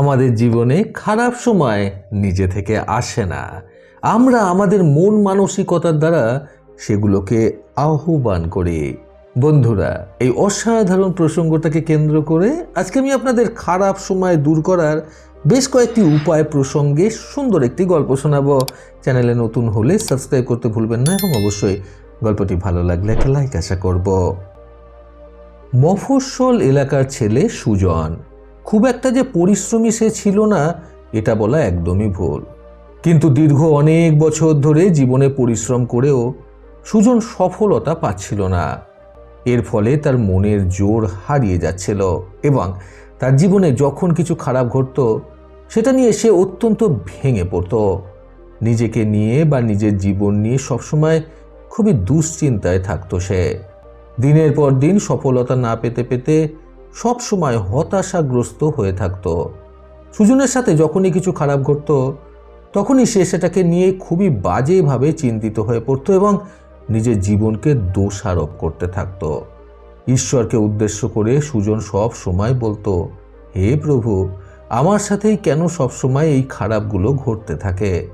আমাদের জীবনে খারাপ সময় নিজে থেকে আসে না। আমরা আমাদের মন মানসিকতার দ্বারা সেগুলোকে আহ্বান করি। বন্ধুরা, এই অসাধারণ প্রসঙ্গটাকে কেন্দ্র করে আজকে আমি আপনাদের খারাপ সময় দূর করার বেশ কয়েকটি উপায় প্রসঙ্গে সুন্দর একটি গল্প শোনাবো। চ্যানেলে নতুন হলে সাবস্ক্রাইব করতে ভুলবেন না এবং অবশ্যই গল্পটি ভালো লাগলে একটা লাইক আশা করব। মফস্বল এলাকার ছেলে সুজন খুব একটা যে পরিশ্রমী সে ছিল না, এটা বলা একদমই ভুল। কিন্তু দীর্ঘ অনেক বছর ধরে জীবনে পরিশ্রম করেও সুজন সফলতা পাচ্ছিল না। এর ফলে তার মনের জোর হারিয়ে যাচ্ছিল এবং তার জীবনে যখন কিছু খারাপ ঘটত, সেটা নিয়ে সে অত্যন্ত ভেঙে পড়ত। নিজেকে নিয়ে বা নিজের জীবন নিয়ে সবসময় খুবই দুশ্চিন্তায় থাকতো সে। দিনের পর দিন সফলতা না পেতে পেতে সব সময় হতাশাগ্রস্ত হয়ে থাকতো। সুজনের সাথে যখনই কিছু খারাপ ঘটতো, তখনই সে সেটাকে নিয়ে খুবই বাজেভাবে চিন্তিত হয়ে পড়তো এবং নিজের জীবনকে দোষারোপ করতে থাকত। ঈশ্বরকে উদ্দেশ্য করে সুজন সব সময় বলতো, হে প্রভু, আমার সাথেই কেন সব সময় এই খারাপগুলো ঘটতে থাকে?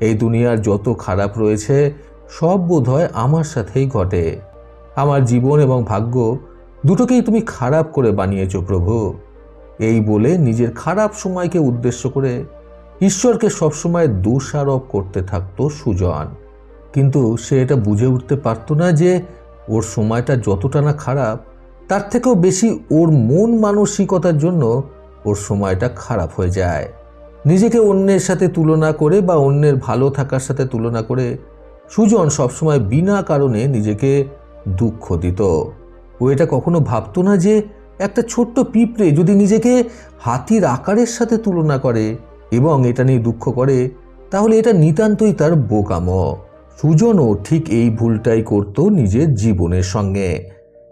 এই দুনিয়ার যত খারাপ রয়েছে, সব বোধহয় আমার সাথেই ঘটে। আমার জীবন এবং ভাগ্য দুটোকেই তুমি খারাপ করে বানিয়েছ প্রভু। এই বলে নিজের খারাপ সময়কে উদ্দেশ্য করে ঈশ্বরকে সবসময় দোষারোপ করতে থাকতো সুজন। কিন্তু সে এটা বুঝে উঠতে পারতো না যে ওর সময়টা যতটা না খারাপ, তার থেকেও বেশি ওর মন মানসিকতার জন্য ওর সময়টা খারাপ হয়ে যায়। নিজেকে অন্যের সাথে তুলনা করে বা অন্যের ভালো থাকার সাথে তুলনা করে সুজন সবসময় বিনা কারণে নিজেকে দুঃখ দিত। ও এটা কখনো ভাবতো না যে একটা ছোট্ট পিঁপড়ে যদি নিজেকে হাতির আকারের সাথে তুলনা করে এবং এটা নিয়ে দুঃখ করে, তাহলে এটা নিতান্তই তার বোকাম। সুজনও ঠিক এই ভুলটাই করত নিজের জীবনের সঙ্গে।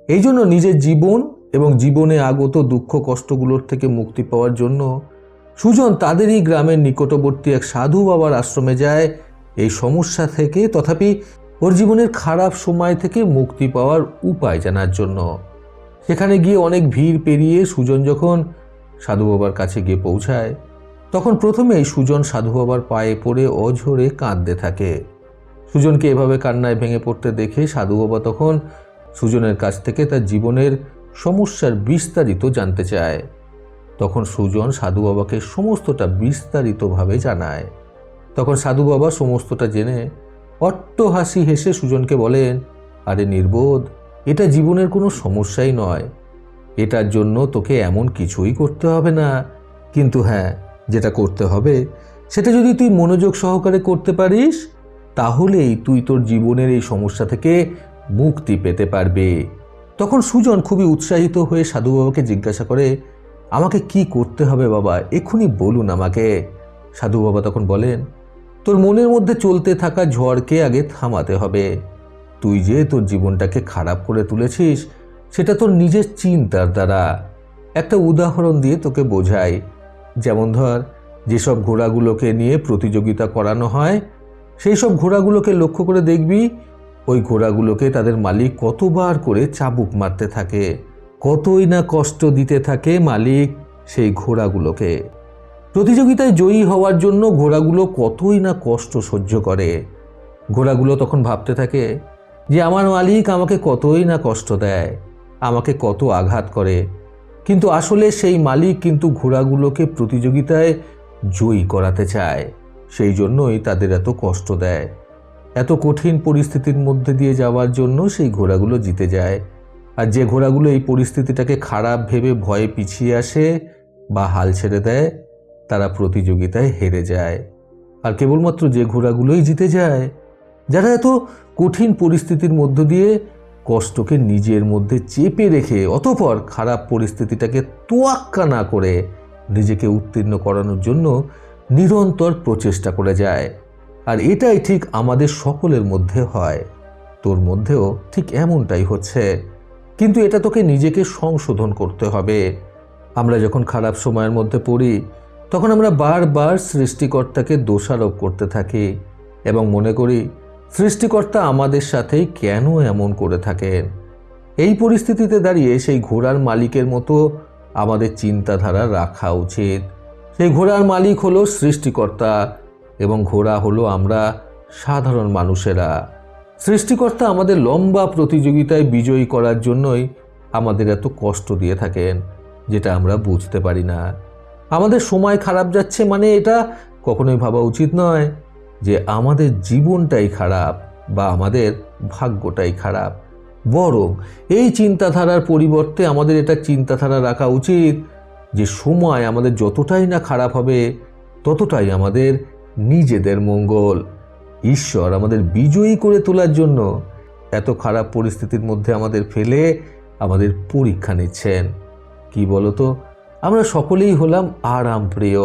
এই জন্য নিজের জীবন এবং জীবনে আগত দুঃখ কষ্টগুলোর থেকে মুক্তি পাওয়ার জন্য সুজন তাদেরই গ্রামের নিকটবর্তী এক সাধু বাবার আশ্রমে যায়। এই সমস্যা থেকে তথাপি ওর জীবনের খারাপ সময় থেকে মুক্তি পাওয়ার উপায় জানার জন্য। সেখানে গিয়ে অনেক ভিড় পেরিয়ে সুজন যখন সাধু বাবার কাছে গিয়ে পৌঁছায়, তখন প্রথমেই সুজন সাধু বাবার পায়ে পড়ে অঝরে কাঁদতে থাকে। সুজনকে এভাবে কান্নায় ভেঙে পড়তে দেখে সাধু বাবা তখন সুজনের কাছ থেকে তার জীবনের সমস্যার বিস্তারিত জানতে চায়। তখন সুজন সাধু বাবাকে সমস্তটা বিস্তারিতভাবে জানায়। তখন সাধু বাবা সমস্তটা জেনে অট্ট হাসি হেসে সুজনকে বলেন, আরে নির্বোধ, এটা জীবনের কোনো সমস্যাই নয়। এটার জন্য তোকে এমন কিছুই করতে হবে না। কিন্তু হ্যাঁ যেটা করতে হবে, সেটা যদি তুই মনোযোগ সহকারে করতে পারিস, তাহলেই তুই তোর জীবনের এই সমস্যা থেকে মুক্তি পেতে পারবে। তখন সুজন খুবই উৎসাহিত হয়ে সাধু বাবাকে জিজ্ঞাসা করে, আমাকে কি করতে হবে বাবা? এক্ষুনি বলুন আমাকে। সাধু বাবা তখন বলেন তোর মনের মধ্যে চলতে থাকা ঝড়কে আগে থামাতে হবে। তুই যে তোর জীবনটাকে খারাপ করে তুলেছিস, সেটা তোর নিজের চিন্তার দ্বারা। একটা উদাহরণ দিয়ে তোকে বোঝাই। যেমন ধর, যেসব ঘোড়াগুলোকে নিয়ে প্রতিযোগিতা করানো হয় সেই সব ঘোড়াগুলোকে লক্ষ্য করে দেখবি, ওই ঘোড়াগুলোকে তাদের মালিক কতবার করে চাবুক মারতে থাকে, কতই না কষ্ট দিতে থাকে মালিক সেই ঘোড়াগুলোকে। প্রতিযোগিতায় জয়ী হওয়ার জন্য ঘোড়াগুলো কতই না কষ্ট সহ্য করে। ঘোড়াগুলো তখন ভাবতে থাকে যে, আমার মালিক আমাকে কতই না কষ্ট দেয়, আমাকে কত আঘাত করে। কিন্তু আসলে সেই মালিক কিন্তু ঘোড়াগুলোকে প্রতিযোগিতায় জয়ী করাতে চায়, সেই জন্যই তাদের এত কষ্ট দেয়। এত কঠিন পরিস্থিতির মধ্যে দিয়ে যাওয়ার জন্য সেই ঘোড়াগুলো জিতে যায়। আর যে ঘোড়াগুলো এই পরিস্থিতিটাকে খারাপ ভেবে ভয়ে পিছিয়ে আসে বা হাল ছেড়ে দেয় তারা প্রতিযোগিতায় হেরে যায়। আর কেবলমাত্র যে ঘোড়াগুলোই জিতে যায়, যারা এত কঠিন পরিস্থিতির মধ্য দিয়ে কষ্টকে নিজের মধ্যে চেপে রেখে অতপর খারাপ পরিস্থিতিটাকে তোয়াক্কা না করে নিজেকে উত্তীর্ণ করানোর জন্য নিরন্তর প্রচেষ্টা করে যায়। আর এটাই ঠিক আমাদের সকলের মধ্যে হয়। তোর মধ্যেও ঠিক এমনটাই হচ্ছে। কিন্তু এটা তোকে নিজেকে সংশোধন করতে হবে। আমরা যখন খারাপ সময়ের মধ্যে পড়ি তখন আমরা বারবার সৃষ্টিকর্তাকে দোষারোপ করতে থাকি এবং মনে করি, সৃষ্টিকর্তা আমাদের সাথেই কেন এমন করে থাকেন? এই পরিস্থিতিতে দাঁড়িয়ে সেই ঘোড়ার মালিকের মতো আমাদের চিন্তাধারা রাখা উচিত। সেই ঘোড়ার মালিক হলো সৃষ্টিকর্তা এবং ঘোড়া হলো আমরা সাধারণ মানুষেরা। সৃষ্টিকর্তা আমাদের লম্বা প্রতিযোগিতায় বিজয়ী করার জন্যই আমাদের এত কষ্ট দিয়ে থাকেন, যেটা আমরা বুঝতে পারি না। আমাদের সময় খারাপ যাচ্ছে মানে এটা কখনোই ভাবা উচিত নয় যে আমাদের জীবনটাই খারাপ বা আমাদের ভাগ্যটাই খারাপ। বরং এই চিন্তাধারার পরিবর্তে আমাদের এটা চিন্তাধারা রাখা উচিত যে সময় আমাদের যতটাই না খারাপ হবে, ততটাই আমাদের নিজেদের মঙ্গল। ঈশ্বর আমাদের বিজয়ী করে তোলার জন্য এত খারাপ পরিস্থিতির মধ্যে আমাদের ফেলে আমাদের পরীক্ষা নিচ্ছেন। কি বলতো? আমরা সকলেই হলাম আরাম প্রিয়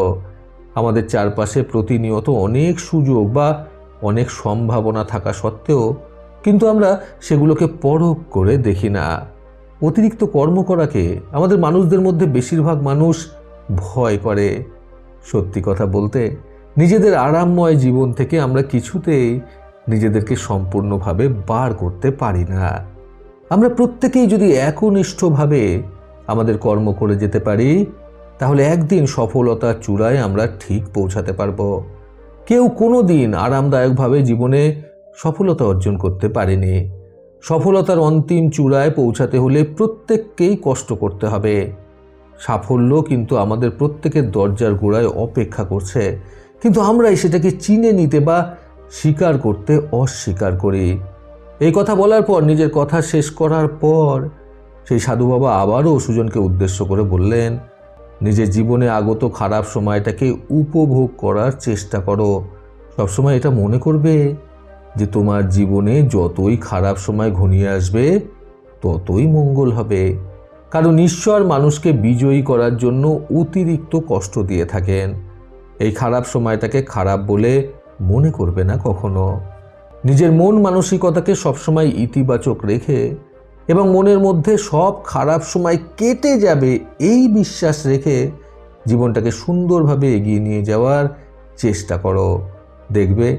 আমাদের চারপাশে প্রতিনিয়ত অনেক সুযোগ বা অনেক সম্ভাবনা থাকা সত্ত্বেও কিন্তু আমরা সেগুলোকে পরখ করে দেখি না। অতিরিক্ত কর্ম করাকে আমাদের মানুষদের মধ্যে বেশিরভাগ মানুষ ভয় করে। সত্যি কথা বলতে, নিজেদের আরামময় জীবন থেকে আমরা কিছুতেই নিজেদেরকে সম্পূর্ণভাবে বার করতে পারি না। আমরা প্রত্যেকেই যদি একনিষ্ঠভাবে আমাদের কর্ম করে যেতে পারি, তাহলে একদিন সফলতার চূড়ায় আমরা ঠিক পৌঁছাতে পারব। কেউ কোনো দিন আরামদায়কভাবে জীবনে সফলতা অর্জন করতে পারেনি। সফলতার অন্তিম চূড়ায় পৌঁছাতে হলে প্রত্যেককেই কষ্ট করতে হবে। সাফল্য কিন্তু আমাদের প্রত্যেকের দরজার গোড়ায় অপেক্ষা করছে। কিন্তু আমরাই সেটাকে চিনে নিতে বা স্বীকার করতে অস্বীকার করি। এই কথা বলার পর, নিজের কথা শেষ করার পর সেই সাধু বাবা আবারও সুজনকে উদ্দেশ্য করে বললেন, নিজের জীবনে আগত খারাপ সময়টাকে উপভোগ করার চেষ্টা করো। সবসময় এটা মনে করবে যে তোমার জীবনে যতই খারাপ সময় ঘনিয়ে আসবে, ততই মঙ্গল হবে। কারণ ঈশ্বর মানুষকে বিজয়ী করার জন্য অতিরিক্ত কষ্ট দিয়ে থাকেন। এই খারাপ সময়টাকে খারাপ বলে মনে করবে না কখনো। নিজের মন মানসিকতাকে সবসময় ইতিবাচক রেখে এবং মনের মধ্যে সব খারাপ সময় কেটে যাবে এই বিশ্বাস রেখে জীবনটাকে সুন্দরভাবে এগিয়ে নিয়ে যাওয়ার চেষ্টা করো। দেখবে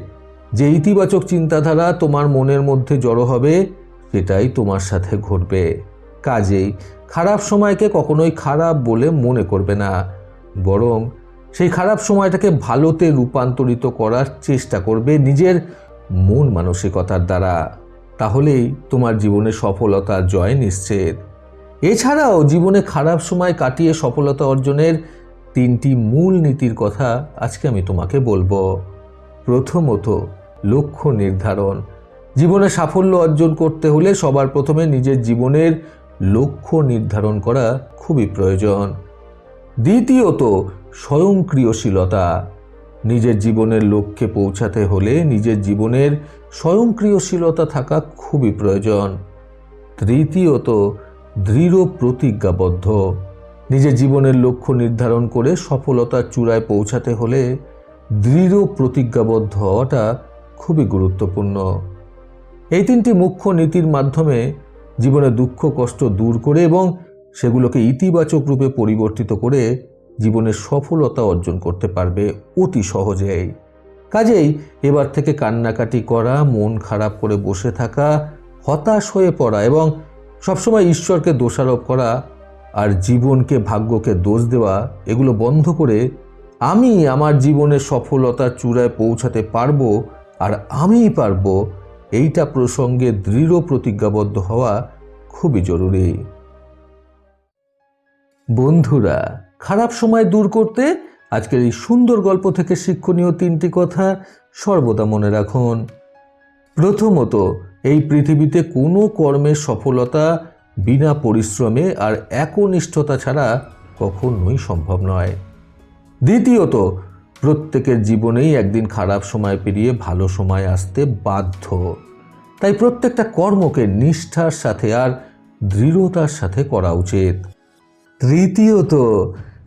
যে ইতিবাচক চিন্তাধারা তোমার মনের মধ্যে জড়ো হবে, সেটাই তোমার সাথে ঘটবে। কাজেই খারাপ সময়কে কখনোই খারাপ বলে মনে করবে না। বরং সেই খারাপ সময়টাকে ভালোতে রূপান্তরিত করার চেষ্টা করবে নিজের মন মানসিকতার দ্বারা। তাহলেই তোমার জীবনে সফলতা, জয় নিশ্চিত। এছাড়াও জীবনে খারাপ সময় কাটিয়ে সফলতা অর্জনের তিনটি মূল নীতির কথা আজকে আমি তোমাকে বলব। প্রথমত, লক্ষ্য নির্ধারণ। জীবনে সাফল্য অর্জন করতে হলে সবার প্রথমে নিজের জীবনের লক্ষ্য নির্ধারণ করা খুবই প্রয়োজন। দ্বিতীয়ত, স্বয়ংক্রিয়শীলতা। নিজের জীবনের লক্ষ্যে পৌঁছাতে হলে নিজের জীবনের স্বয়ংক্রিয়শীলতা থাকা খুবই প্রয়োজন। তৃতীয়ত দৃঢ় প্রতিজ্ঞাবদ্ধ। নিজের জীবনের লক্ষ্য নির্ধারণ করে সফলতার চূড়ায় পৌঁছাতে হলে দৃঢ় প্রতিজ্ঞাবদ্ধ হওয়াটা খুবই গুরুত্বপূর্ণ। এই তিনটি মুখ্য নীতির মাধ্যমে জীবনে দুঃখ, কষ্ট দূর করে এবং সেগুলোকে ইতিবাচক রূপে পরিবর্তিত করে জীবনে সফলতা অর্জন করতে পারবে অতি সহজেই। কাজেই এবার থেকে কান্নাকাটি করা, মন খারাপ করে বসে থাকা, হতাশ হয়ে পড়া এবং সবসময় ঈশ্বরকে দোষারোপ করা আর জীবনকে ভাগ্যকে দোষ দেওয়া, এগুলো বন্ধ করে আমি আমার জীবনের সফলতার চূড়ায় পৌঁছাতে পারব আর আমিই পারব, এইটা প্রসঙ্গে দৃঢ় প্রতিজ্ঞাবদ্ধ হওয়া খুবই জরুরি। বন্ধুরা, খারাপ সময় দূর করতে আজকের এই সুন্দর গল্প থেকে শিক্ষণীয় তিনটি কথা সর্বদা মনে রাখুন। প্রথমত, এই পৃথিবীতে কোনো কর্মের সফলতা বিনা পরিশ্রমে আর একনিষ্ঠতা ছাড়া কখনোই সম্ভব নয়। দ্বিতীয়ত, প্রত্যেকের জীবনেই একদিন খারাপ সময় পেরিয়ে ভালো সময় আসতে বাধ্য। তাই প্রত্যেকটা কর্মকে নিষ্ঠার সাথে আর দৃঢ়তার সাথে করা উচিত। তৃতীয়ত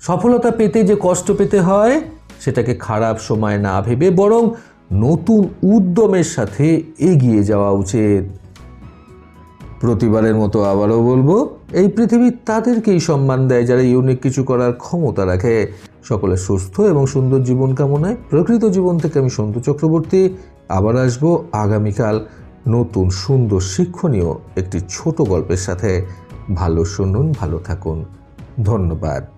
সফলতা পেতে যে কষ্ট পেতে হয়, সেটাকে খারাপ সময় না ভেবে বরং নতুন উদ্যমের সাথে এগিয়ে যাওয়া উচিত। প্রতিবারের মতো আবারও বলব, এই পৃথিবী তাদেরকেই সম্মান দেয় যারা ইউনিক কিছু করার ক্ষমতা রাখে। সকলে সুস্থ এবং সুন্দর জীবন কামনায় প্রকৃত জীবন থেকে আমি সন্তু চক্রবর্তী, আবার আসব আগামীকাল নতুন সুন্দর শিক্ষণীয় একটি ছোট গল্পের সাথে। ভালো শুনুন, ভালো থাকুন। ধন্যবাদ।